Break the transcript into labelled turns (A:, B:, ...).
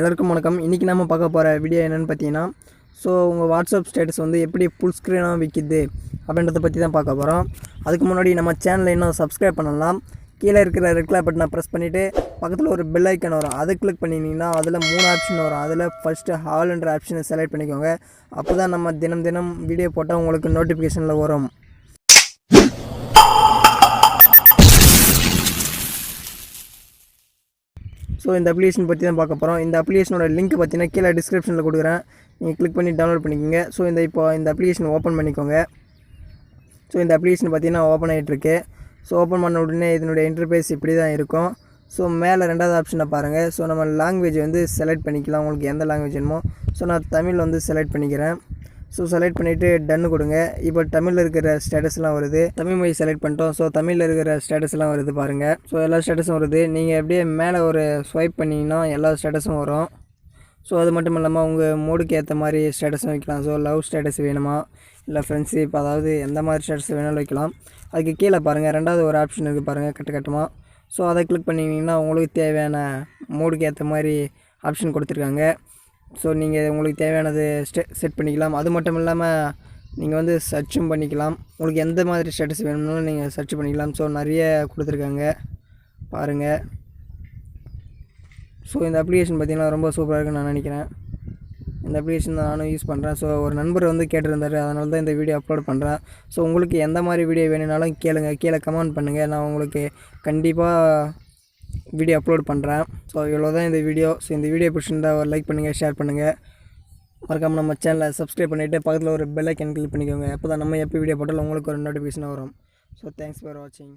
A: எல்லாருக்கும் வணக்கம். இன்றைக்கி நம்ம பார்க்க போகிற வீடியோ என்னென்னு பார்த்தீங்கன்னா ஸோ உங்கள் வாட்ஸ்அப் ஸ்டேட்டஸ் வந்து எப்படி ஃபுல் ஸ்க்ரீனாக விற்கிது அப்படின்றத பற்றி தான் பார்க்க போகிறோம் அதுக்கு முன்னாடி நம்ம சேனலை இன்னும் சப்ஸ்கிரைப் பண்ணலாம். கீழே இருக்கிற ரெட் கலர் பட்டனை ப்ரெஸ் பண்ணிவிட்டு பக்கத்தில் ஒரு பெல் ஐக்கன் வரும். அதை கிளிக் பண்ணிங்கன்னா அதில் மூணு ஆப்ஷன் வரும். அதில் ஃபஸ்ட்டு ஹால்ன்ற ஆப்ஷனை செலக்ட் பண்ணிக்கோங்க. அப்போ தான் நம்ம தினம் தினம் வீடியோ போட்டால் உங்களுக்கு நோட்டிஃபிகேஷனில் வரும். ஸோ இந்த அப்ளிகேஷன் பற்றி தான் பார்க்க போகிறோம் இந்த அப்ளிகேஷனோட லிங்க் பார்த்தீங்கன்னா கீழே டிஸ்கிரிப்ஷனில் கொடுக்குறேன். நீங்கள் கிளிக் பண்ணி டவுன்லோட் பண்ணிக்கோங்க. ஸோ இந்த இப்போ இந்த அப்ளிகேஷன் ஓப்பன் பண்ணிக்கோங்க. ஸோ இந்த அப்ளிகேஷன் பார்த்தீங்கன்னா ஓப்பன் ஆகிட்டுருக்கு ஸோ ஓப்பன் பண்ண உடனே இதனுடைய இன்டர்ஃபேஸ் இப்படி தான் இருக்கும். ஸோ மேலே ரெண்டாவது ஆப்ஷனை பாருங்கள் ஸோ நம்ம லாங்குவேஜ் வந்து செலக்ட் பண்ணிக்கலாம். உங்களுக்கு எந்த லாங்குவேஜ் வேணுமோ. ஸோ நான் தமிழ் வந்து செலக்ட் பண்ணிக்கிறேன். ஸோ செலக்ட் பண்ணிவிட்டு டன்னு கொடுங்க. இப்போ தமிழில் இருக்கிற ஸ்டேட்டஸ்லாம் வருது. தமிழ் மொழி செலக்ட் பண்ணிட்டோம். ஸோ தமிழில் இருக்கிற ஸ்டேட்டஸ்லாம் வருது பாருங்கள் ஸோ எல்லா ஸ்டேட்டஸும் வருது. நீங்கள் அப்படியே மேலே ஒரு ஸ்வைப் பண்ணிங்கன்னா எல்லா ஸ்டேட்டஸும் வரும். ஸோ அது மட்டும் இல்லாமல் உங்கள் மூடுக்கு ஏற்ற மாதிரி ஸ்டேட்டஸும் வைக்கலாம். ஸோ லவ் ஸ்டேட்டஸ் வேணுமா? இல்லை ஃப்ரெண்ட்ஷிப் அதாவது எந்த மாதிரி ஸ்டேட்டஸ் வேணாலும் வைக்கலாம். அதுக்கு கீழே பாருங்கள் ரெண்டாவது ஒரு ஆப்ஷன் இருக்குது பாருங்கள் கட்டு கட்டமாக ஸோ அதை கிளிக் பண்ணிங்கன்னா உங்களுக்கு தேவையான மூடுக்கு ஏற்ற மாதிரி ஆப்ஷன் கொடுத்துருக்காங்க. ஸோ நீங்கள் உங்களுக்கு தேவையானது ஸ்டெ செட் பண்ணிக்கலாம். அது மட்டும் இல்லாமல் நீங்கள் வந்து சர்ச்சும் பண்ணிக்கலாம். உங்களுக்கு எந்த மாதிரி ஸ்டேட்டஸ் வேணும்னாலும் நீங்கள் சர்ச் பண்ணிக்கலாம். ஸோ நிறைய கொடுத்துருக்காங்க. பாருங்கள் ஸோ இந்த அப்ளிகேஷன் பார்த்திங்கன்னா ரொம்ப சூப்பராக இருக்குன்னு நான் நினைக்கிறேன். இந்த அப்ளிகேஷன் தான் நானும் யூஸ் பண்ணுறேன் ஸோ ஒரு நண்பர் வந்து கேட்டிருந்தார். அதனால தான் இந்த வீடியோ அப்லோட் பண்ணுறேன் ஸோ உங்களுக்கு எந்த மாதிரி வீடியோ வேணும்னாலும் கேளுங்கள் கீழே கமெண்ட் பண்ணுங்கள் நான் உங்களுக்கு கண்டிப்பாக வீடியோ அப்லோட் பண்ணுறேன் ஸோ இவ்வளோ தான் இந்த வீடியோ ஸோ இந்த வீடியோ பிடிச்சிருந்தால் ஒரு லைக் பண்ணுங்கள் ஷேர் பண்ணுங்கள் மறக்காமல் நம்ம சேனலை சப்ஸ்கிரைப் பண்ணிவிட்டு பக்கத்தில் ஒரு பெல் ஐக்கன் கிளிக் பண்ணிக்கோங்க. அப்போ தான் நம்ம எப்போ வீடியோ போட்டாலும் உங்களுக்கு ஒரு நோட்டிஃபிகேஷன் வரும். ஸோ தேங்க்ஸ் ஃபார் வாட்சிங்